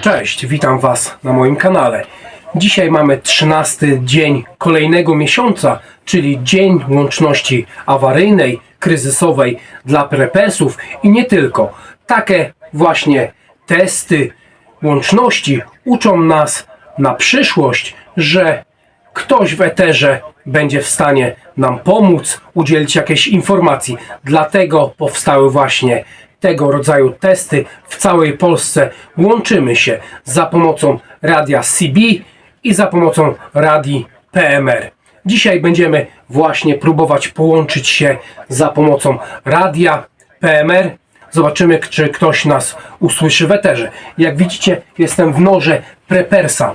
Cześć, witam Was na moim kanale. Dzisiaj mamy 13 dzień kolejnego miesiąca, czyli dzień łączności awaryjnej, kryzysowej dla prepesów i nie tylko. Takie właśnie testy łączności uczą nas na przyszłość, że ktoś w eterze będzie w stanie nam pomóc, udzielić jakiejś informacji. Dlatego powstały właśnie tego rodzaju testy w całej Polsce. Łączymy się za pomocą radia CB i za pomocą radii PMR. Dzisiaj będziemy właśnie próbować połączyć się za pomocą radia PMR. Zobaczymy, czy ktoś nas usłyszy w eterze. Jak widzicie, jestem w norze Prepersa.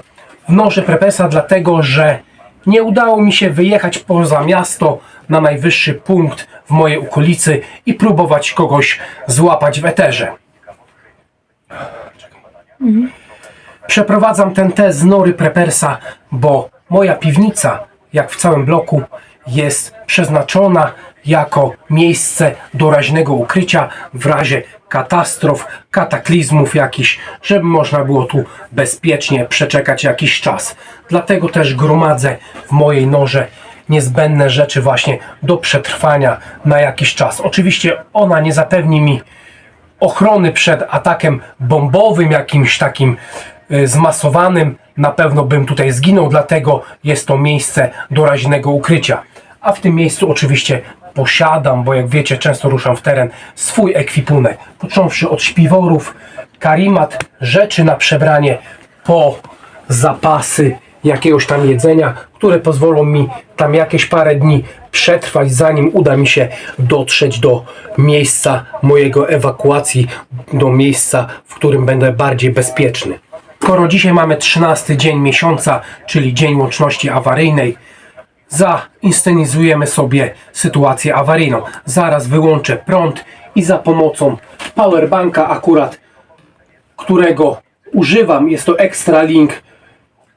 W norze Prepersa dlatego, że nie udało mi się wyjechać poza miasto na najwyższy punkt w mojej okolicy i próbować kogoś złapać w eterze. Przeprowadzam ten test z nory Prepersa, bo moja piwnica, jak w całym bloku, jest przeznaczona jako miejsce doraźnego ukrycia w razie katastrof, kataklizmów jakichś, żeby można było tu bezpiecznie przeczekać jakiś czas. Dlatego też gromadzę w mojej norze niezbędne rzeczy właśnie do przetrwania na jakiś czas. Oczywiście ona nie zapewni mi ochrony przed atakiem bombowym, jakimś takim y, zmasowanym, na pewno bym tutaj zginął, dlatego jest to miejsce doraźnego ukrycia. A w tym miejscu oczywiście posiadam, bo jak wiecie, często ruszam w teren, swój ekwipunek. Począwszy od śpiworów, karimat, rzeczy na przebranie, po zapasy jakiegoś tam jedzenia, które pozwolą mi tam jakieś parę dni przetrwać, zanim uda mi się dotrzeć do miejsca mojego ewakuacji, do miejsca, w którym będę bardziej bezpieczny. Skoro dzisiaj mamy 13 dzień miesiąca, czyli dzień łączności awaryjnej, zainscenizujemy sobie sytuację awaryjną. Zaraz wyłączę prąd i za pomocą powerbanka akurat, którego używam, jest to Extra Link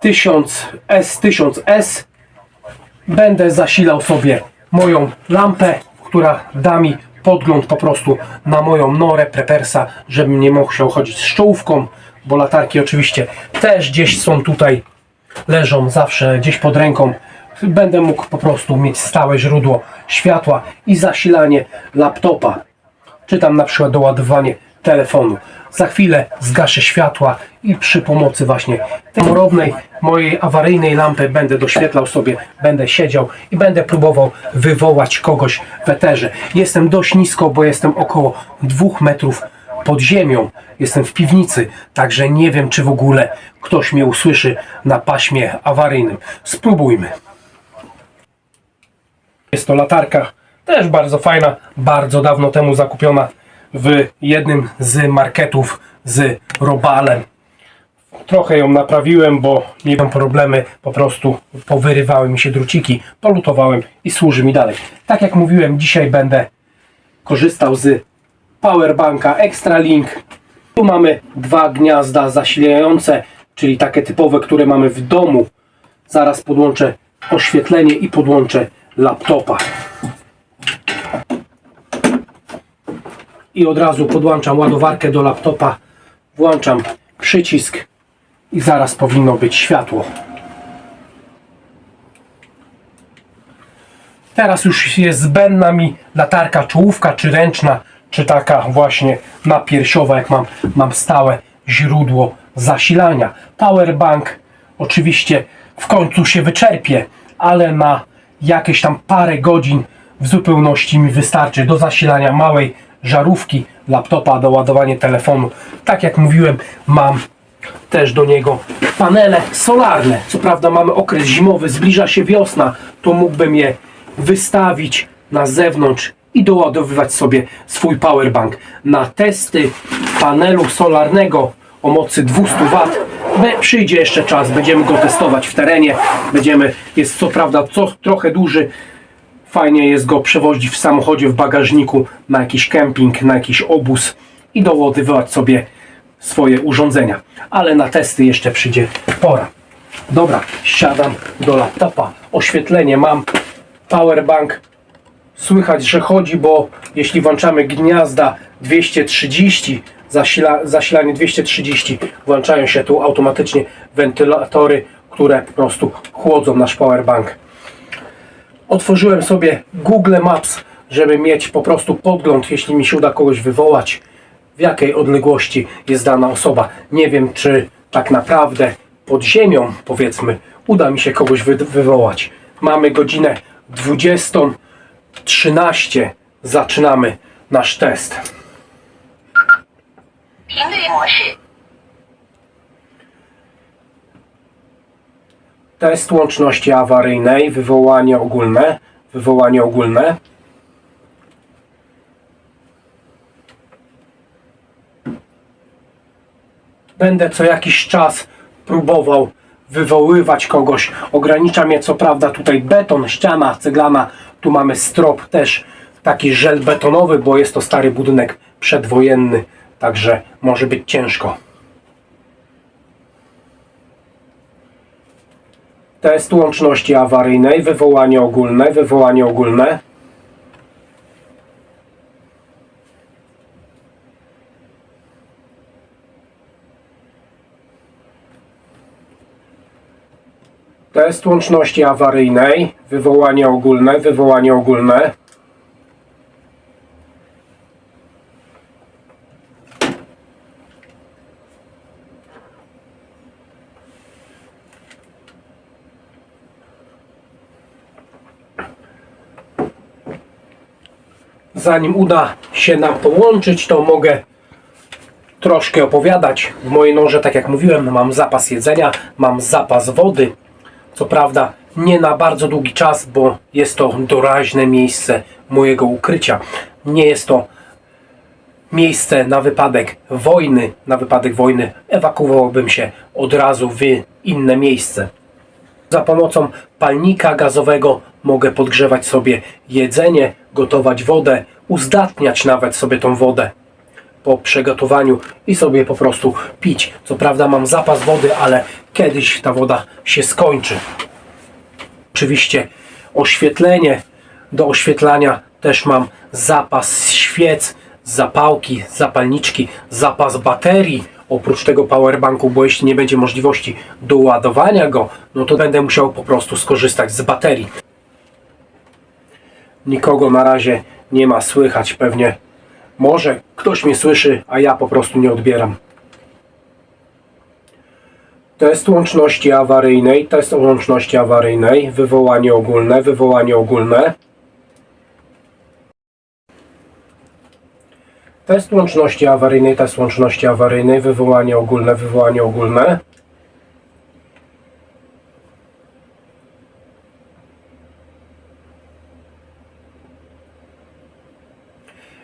1000S, 1000S, będę zasilał sobie moją lampę, która da mi podgląd po prostu na moją norę prepersa, żebym nie musiał chodzić z czołówką, bo latarki oczywiście też gdzieś są tutaj, leżą zawsze gdzieś pod ręką. Będę mógł po prostu mieć stałe źródło światła i zasilanie laptopa, czy tam na przykład doładowanie telefonu. Za chwilę zgaszę światła i przy pomocy właśnie tej morownej, mojej awaryjnej lampy będę doświetlał sobie, będę siedział i będę próbował wywołać kogoś w eterze. Jestem dość nisko, bo jestem około dwóch metrów pod ziemią. Jestem w piwnicy, także nie wiem, czy w ogóle ktoś mnie usłyszy na paśmie awaryjnym. Spróbujmy. Jest to latarka, też bardzo fajna, bardzo dawno temu zakupiona w jednym z marketów z robalem. Trochę ją naprawiłem, bo miałem problemy, po prostu powyrywały mi się druciki, polutowałem i służy mi dalej. Tak jak mówiłem, dzisiaj będę korzystał z powerbanka Extra Link. Tu mamy dwa gniazda zasilające, czyli takie typowe, które mamy w domu. Zaraz podłączę oświetlenie i podłączę laptopa. I od razu podłączam ładowarkę do laptopa, włączam przycisk i zaraz powinno być światło. Teraz już jest zbędna mi latarka czołówka, czy ręczna, czy taka właśnie napiersiowa, jak mam, mam stałe źródło zasilania. Powerbank oczywiście w końcu się wyczerpie, ale na jakieś tam parę godzin w zupełności mi wystarczy do zasilania małej żarówki laptopa, do ładowania telefonu. Tak jak mówiłem, mam też do niego panele solarne. Co prawda mamy okres zimowy, zbliża się wiosna, to mógłbym je wystawić na zewnątrz i doładowywać sobie swój powerbank. Na testy panelu solarnego o mocy 200 W przyjdzie jeszcze czas, będziemy go testować w terenie. Będziemy, jest co prawda co, trochę duży, Fajnie jest go przewozić w samochodzie, w bagażniku na jakiś kemping, na jakiś obóz i doładowywać sobie swoje urządzenia. Ale na testy jeszcze przyjdzie pora. Dobra, siadam do laptopa. Oświetlenie mam, powerbank. Słychać, że chodzi, bo jeśli włączamy gniazda 230 zasila, zasilanie 230. Włączają się tu automatycznie wentylatory, które po prostu chłodzą nasz powerbank. Otworzyłem sobie Google Maps, żeby mieć po prostu podgląd, jeśli mi się uda kogoś wywołać, w jakiej odległości jest dana osoba. Nie wiem, czy tak naprawdę pod ziemią, powiedzmy, uda mi się kogoś wy wywołać. Mamy godzinę 20.13. Zaczynamy nasz test. 频率模式， Test łączności awaryjnej, wywołanie ogólne, wywołanie ogólne. Będę co jakiś czas próbował wywoływać kogoś. Ogranicza mnie co prawda tutaj beton, ściana ceglana. Tu mamy strop też taki żel betonowy, bo jest to stary budynek przedwojenny, także może być ciężko. Test łączności awaryjnej, wywołanie ogólne, wywołanie ogólne. Test łączności awaryjnej, wywołanie ogólne, wywołanie ogólne. Zanim uda się nam połączyć, to mogę troszkę opowiadać. W mojej noże, tak jak mówiłem, mam zapas jedzenia, mam zapas wody. Co prawda nie na bardzo długi czas, bo jest to doraźne miejsce mojego ukrycia. Nie jest to miejsce na wypadek wojny. Na wypadek wojny ewakuowałbym się od razu w inne miejsce. Za pomocą palnika gazowego mogę podgrzewać sobie jedzenie, gotować wodę, uzdatniać nawet sobie tą wodę po przygotowaniu i sobie po prostu pić. Co prawda mam zapas wody, ale kiedyś ta woda się skończy. Oczywiście oświetlenie. Do oświetlania też mam zapas świec, zapałki, zapalniczki, zapas baterii. Oprócz tego powerbanku, bo jeśli nie będzie możliwości doładowania go, no to będę musiał po prostu skorzystać z baterii. Nikogo na razie nie ma słychać, pewnie może ktoś mnie słyszy, a ja po prostu nie odbieram. Test łączności awaryjnej, test łączności awaryjnej, wywołanie ogólne, wywołanie ogólne. Test łączności awaryjnej, test łączności awaryjnej, wywołanie ogólne, wywołanie ogólne.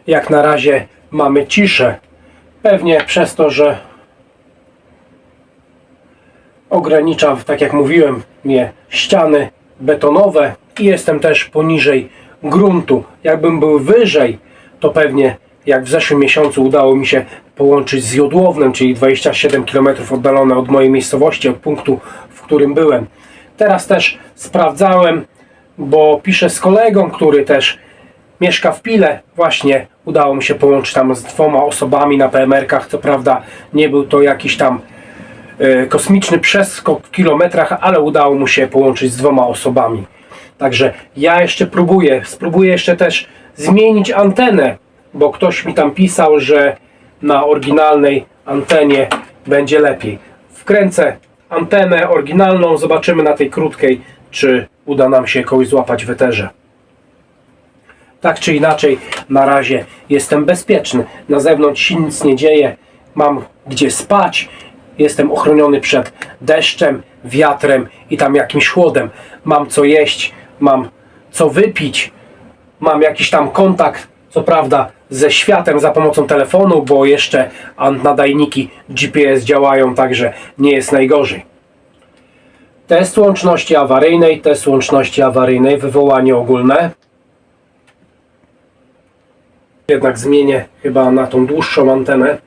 Jak na razie mamy ciszę. Pewnie przez to, że ogranicza, tak jak mówiłem, mnie ściany betonowe i jestem też poniżej gruntu. Jakbym był wyżej, to pewnie jak w zeszłym miesiącu udało mi się połączyć z Jodłownem, czyli 27 km oddalone od mojej miejscowości, od punktu, w którym byłem. Teraz też sprawdzałem, bo piszę z kolegą, który też mieszka w Pile. Właśnie udało mi się połączyć tam z dwoma osobami na PMR-kach. Co prawda nie był to jakiś tam e, kosmiczny przeskok w kilometrach, ale udało mu się połączyć z dwoma osobami. Także ja jeszcze próbuję, spróbuję jeszcze też zmienić antenę, bo ktoś mi tam pisał, że na oryginalnej antenie będzie lepiej. Wkręcę antenę oryginalną, zobaczymy na tej krótkiej, czy uda nam się kogoś złapać w eterze. Tak czy inaczej, na razie jestem bezpieczny. Na zewnątrz się nic nie dzieje. Mam gdzie spać. Jestem ochroniony przed deszczem, wiatrem i tam jakimś chłodem. Mam co jeść, mam co wypić. Mam jakiś tam kontakt, co prawda, ze światem za pomocą telefonu, bo jeszcze nadajniki GPS działają, także nie jest najgorzej. Test łączności awaryjnej, test łączności awaryjnej, wywołanie ogólne. Jednak zmienię chyba na tą dłuższą antenę.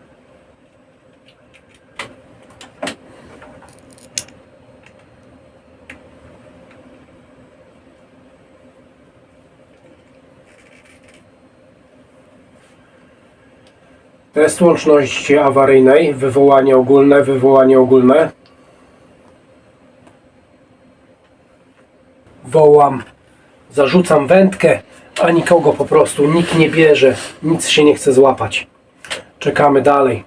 Test łączności awaryjnej, wywołanie ogólne, wywołanie ogólne. Wołam, zarzucam wędkę, a nikogo po prostu, nikt nie bierze, nic się nie chce złapać. Czekamy dalej.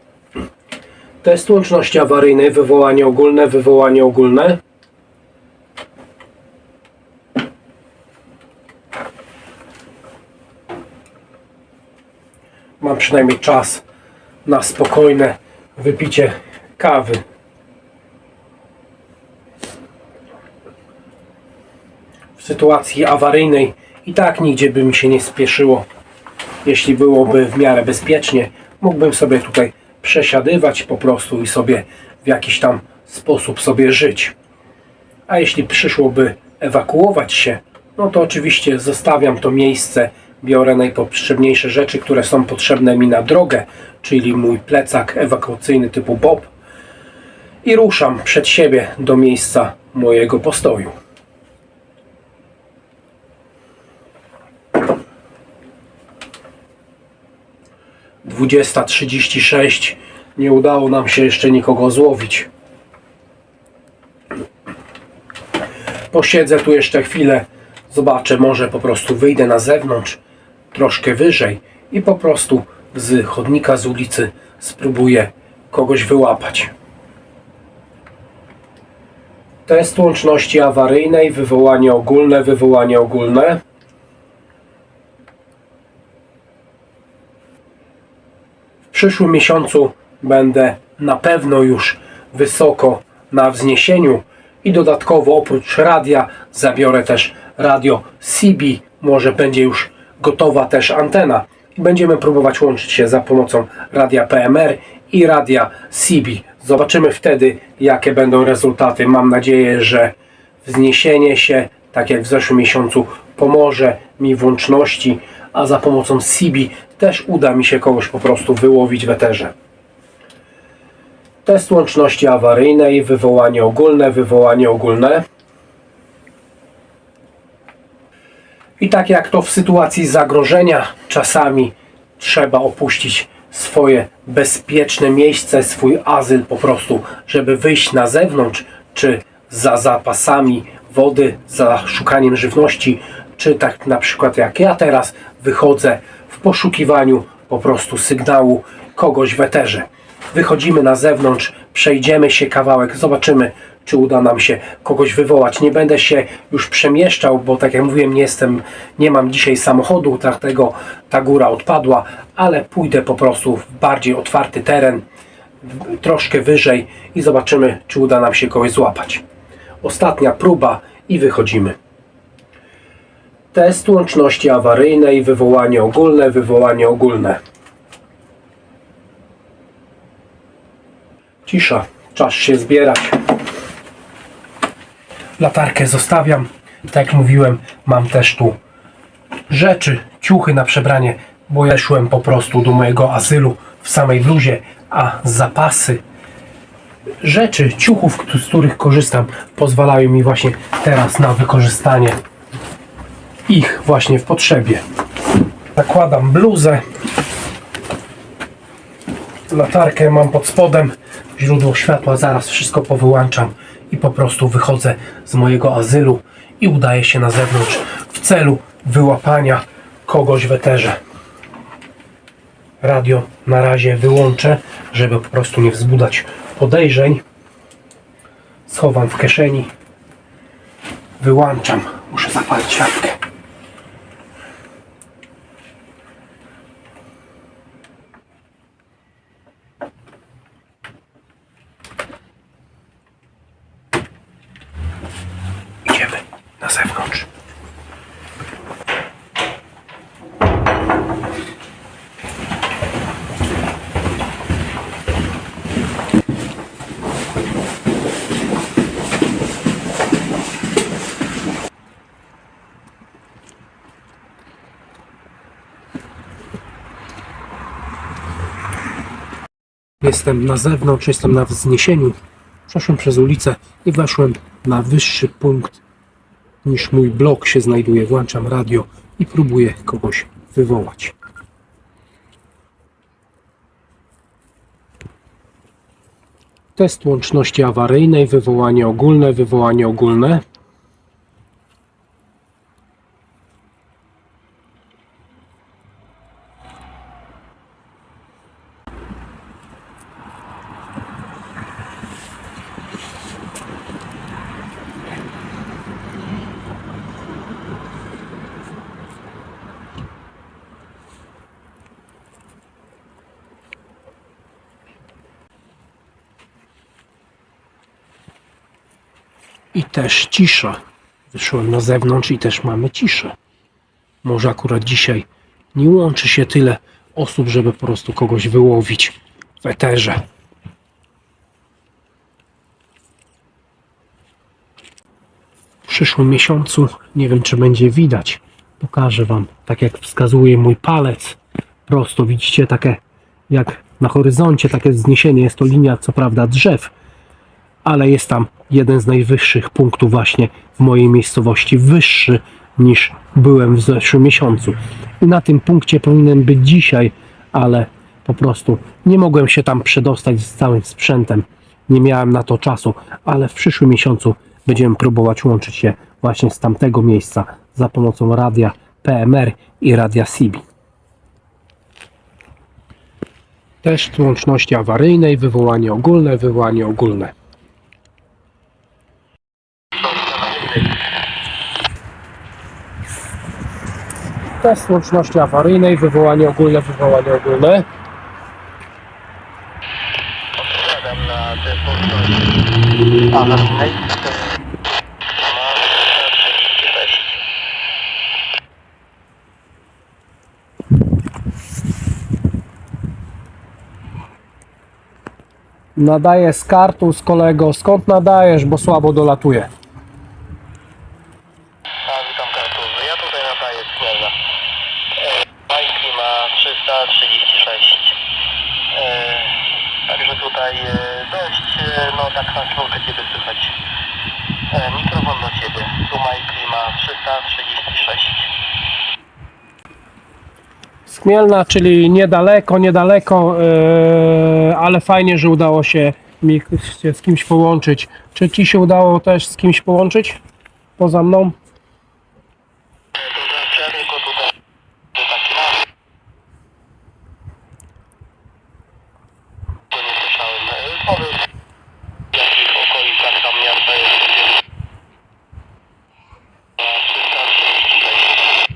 Test łączności awaryjnej, wywołanie ogólne, wywołanie ogólne. Mam przynajmniej czas na spokojne wypicie kawy. W sytuacji awaryjnej i tak nigdzie by mi się nie spieszyło. Jeśli byłoby w miarę bezpiecznie, mógłbym sobie tutaj przesiadywać po prostu i sobie w jakiś tam sposób sobie żyć. A jeśli przyszłoby ewakuować się, no to oczywiście zostawiam to miejsce, biorę najpotrzebniejsze rzeczy, które są potrzebne mi na drogę, czyli mój plecak ewakuacyjny typu Bob i ruszam przed siebie do miejsca mojego postoju. Dwudziesta trzydzieści sześć. Nie udało nam się jeszcze nikogo złowić. Posiedzę tu jeszcze chwilę, zobaczę, może po prostu wyjdę na zewnątrz, troszkę wyżej i po prostu z chodnika z ulicy spróbuję kogoś wyłapać. Test łączności awaryjnej, wywołanie ogólne, wywołanie ogólne. Przyszłym miesiącu będę na pewno już wysoko na wzniesieniu i dodatkowo oprócz radia zabiorę też radio CB. Może będzie już gotowa też antena. Będziemy próbować łączyć się za pomocą radia PMR i radia CB. Zobaczymy wtedy, jakie będą rezultaty. Mam nadzieję, że wzniesienie się, tak jak w zeszłym miesiącu, pomoże mi w łączności, a za pomocą CB też uda mi się kogoś po prostu wyłowić w eterze. Test łączności awaryjnej, wywołanie ogólne, wywołanie ogólne. I tak jak to w sytuacji zagrożenia, czasami trzeba opuścić swoje bezpieczne miejsce, swój azyl po prostu, żeby wyjść na zewnątrz, czy za zapasami wody, za szukaniem żywności, czy tak na przykład jak ja teraz wychodzę poszukiwaniu po prostu sygnału kogoś w eterze. Wychodzimy na zewnątrz, przejdziemy się kawałek, zobaczymy, czy uda nam się kogoś wywołać. Nie będę się już przemieszczał, bo tak jak mówiłem, nie jestem, nie mam dzisiaj samochodu, dlatego ta góra odpadła, ale pójdę po prostu w bardziej otwarty teren, troszkę wyżej i zobaczymy, czy uda nam się kogoś złapać. Ostatnia próba i wychodzimy. Test łączności awaryjnej, wywołanie ogólne, wywołanie ogólne. Cisza, czas się zbierać. Latarkę zostawiam. Tak jak mówiłem, mam też tu rzeczy, ciuchy na przebranie, bo ja szłem po prostu do mojego azylu w samej bluzie, a zapasy rzeczy, ciuchów, z których korzystam, pozwalają mi właśnie teraz na wykorzystanie ich właśnie w potrzebie. Zakładam bluzę, latarkę mam pod spodem, źródło światła, zaraz wszystko powyłączam i po prostu wychodzę z mojego azylu i udaję się na zewnątrz w celu wyłapania kogoś w eterze. Radio na razie wyłączę, żeby po prostu nie wzbudzać podejrzeń. Schowam w kieszeni. Wyłączam. Muszę zapalić światkę. Jestem na zewnątrz, jestem na wzniesieniu. Przeszłem przez ulicę i weszłem na wyższy punkt niż mój blok się znajduje. Włączam radio i próbuję kogoś wywołać. Test łączności awaryjnej, wywołanie ogólne, wywołanie ogólne. I też cisza. Wyszłem na zewnątrz i też mamy ciszę. Może akurat dzisiaj nie łączy się tyle osób, żeby po prostu kogoś wyłowić w eterze. W przyszłym miesiącu nie wiem, czy będzie widać. Pokażę Wam, tak jak wskazuje mój palec. Prosto widzicie takie, jak na horyzoncie, takie wzniesienie. Jest to linia, co prawda, drzew, ale jest tam jeden z najwyższych punktów właśnie w mojej miejscowości, wyższy niż byłem w zeszłym miesiącu. I na tym punkcie powinienem być dzisiaj, ale po prostu nie mogłem się tam przedostać z całym sprzętem. Nie miałem na to czasu, ale w przyszłym miesiącu będziemy próbować łączyć się właśnie z tamtego miejsca za pomocą radia PMR i radia CB. Test łączności awaryjnej, wywołanie ogólne, wywołanie ogólne. Test łączności awaryjnej, wywołanie ogólne, wywołanie ogólne. Odpowiadam na te funkcje awaryjnej. Ma 36. Nadaję z kartu z kolego. Skąd nadajesz, bo słabo dolatuje? A, witam kartuzy. Ja tutaj nadaję z Chmielna. E, Majki ma 336. E, Także tutaj e, dość, e, no czwórkę Ciebie słychać. E, Mikrofon do Ciebie. Tu Majki ma 336. Skmielna, czyli niedaleko, niedaleko, yy, ale fajnie, że udało się mi się z kimś połączyć. Czy Ci się udało też z kimś połączyć? Poza mną? E, To znaczy, tylko tutaj to taki mały. To nie słyszałem. E, Powiem, w jakich okolicach tam miasta jest. Na 336.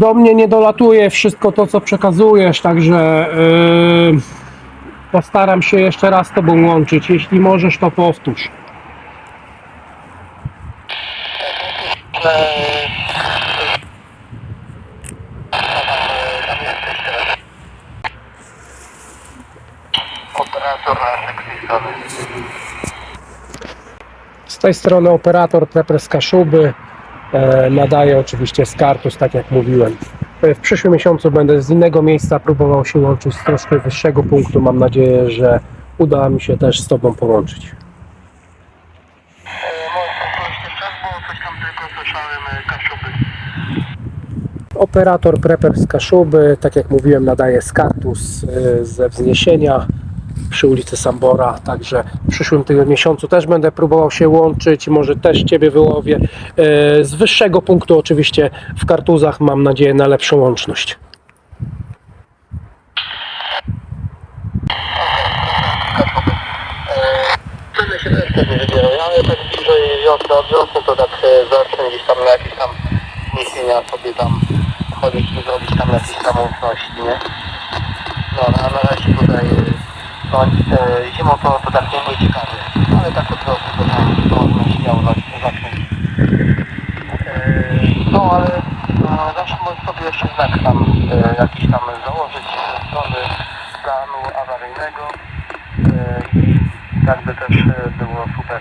Do mnie nie dolatuje wszystko to, co przekazujesz, także yy, postaram się jeszcze raz z Tobą łączyć. Jeśli możesz, to powtórz. Z tej strony operator Prepres Kaszuby e, nadaje oczywiście z Kartus, tak jak mówiłem. E, W przyszłym miesiącu będę z innego miejsca próbował się łączyć z troszkę wyższego punktu. Mam nadzieję, że uda mi się też z Tobą połączyć. Operator Prepper z Kaszuby, tak jak mówiłem, nadaje z Kartus e, ze wzniesienia przy ulicy Sambora, także w przyszłym tygodniu miesiącu też będę próbował się łączyć, może też Ciebie wyłowię. E, Z wyższego punktu oczywiście w Kartuzach mam nadzieję na lepszą łączność. Tak to tak e, gdzieś tam na jakieś tam niesienia sobie tam chodzić i zrobić tam jakieś tam łączności, nie? No, a na razie tutaj e, zimą to, to tak nie będzie ciekawe, ale tak od wiosny to można śmiało zac- zacząć. E, No, ale no, zawsze możesz sobie jeszcze znak tam e, jakiś tam założyć ze strony planu awaryjnego i tak by też było super.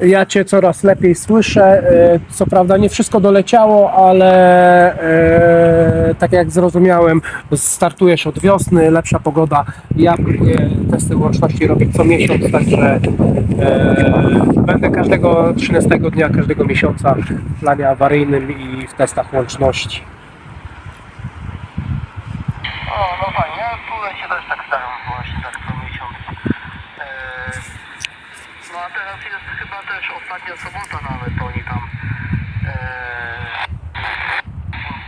Ja Cię coraz lepiej słyszę. Co prawda nie wszystko doleciało, ale tak jak zrozumiałem, startujesz od wiosny, lepsza pogoda. Ja próbuję testy łączności robić co miesiąc, także e, będę każdego 13 dnia każdego miesiąca w planie awaryjnym i w testach łączności. O, no fajnie, tutaj się też tak staram właśnie tak co miesiąc. Eee, no a teraz jest chyba też ostatnia sobota nawet oni tam eee,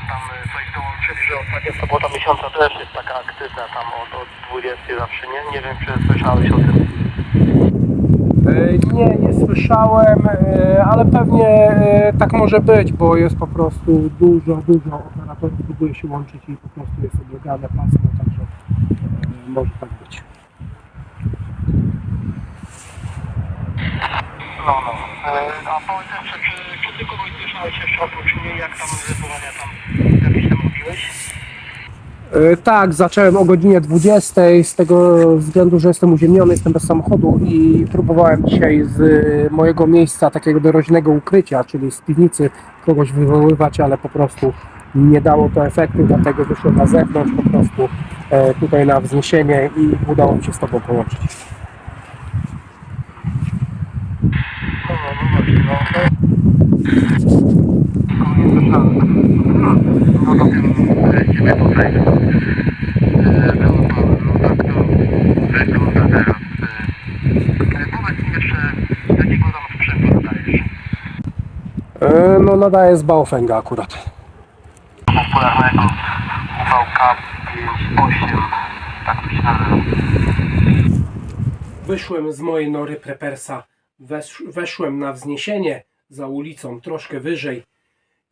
tam e, coś dołączyli, że ostatnia sobota miesiąca też jest taka aktywna tam od, od 20 zawsze, nie? Nie wiem czy słyszałeś o tym. Nie, nie słyszałem, e, ale pewnie e, tak może być, bo jest po prostu dużo, dużo operatorów próbuje się łączyć i po prostu jest oblegane pasmo, także e, może tak być. No, no. A powiedz jeszcze, czy, czy ty kogoś słyszałeś jeszcze oprócz mnie, jak tam wywołania tam E, Tak, zacząłem o godzinie 20 z tego względu, że jestem uziemiony, jestem bez samochodu i próbowałem dzisiaj z e, mojego miejsca takiego doraźnego ukrycia, czyli z piwnicy kogoś wywoływać, ale po prostu nie dało to efektu, dlatego wyszłem na zewnątrz po prostu e, tutaj na wzniesienie i udało mi się z Tobą połączyć. No, no, właśnie, no. Nie No dopiero e, ciebie tutaj e, wyłapałem. No tak to wygląda teraz. E, e, powiedz mi jeszcze, jakiego tam sprzętu nadajesz? E, No nadaję z Baofenga akurat. Popularnego UVK 58, tak to się. Wyszłem z mojej nory prepersa, wesz, weszłem na wzniesienie za ulicą troszkę wyżej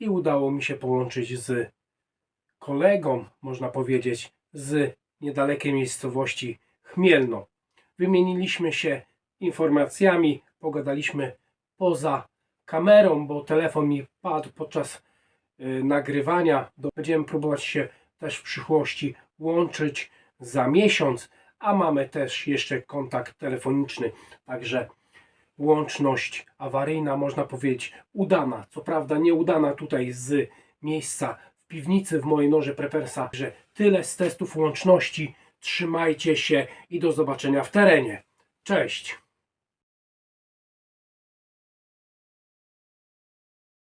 i udało mi się połączyć z kolegą, można powiedzieć, z niedalekiej miejscowości Chmielno. Wymieniliśmy się informacjami, pogadaliśmy poza kamerą, bo telefon mi padł podczas y, nagrywania. Będziemy próbować się też w przyszłości łączyć za miesiąc, a mamy też jeszcze kontakt telefoniczny, także łączność awaryjna, można powiedzieć, udana. Co prawda nieudana tutaj z miejsca piwnicy w mojej noże Prepersa, że tyle z testów łączności. Trzymajcie się i do zobaczenia w terenie. Cześć!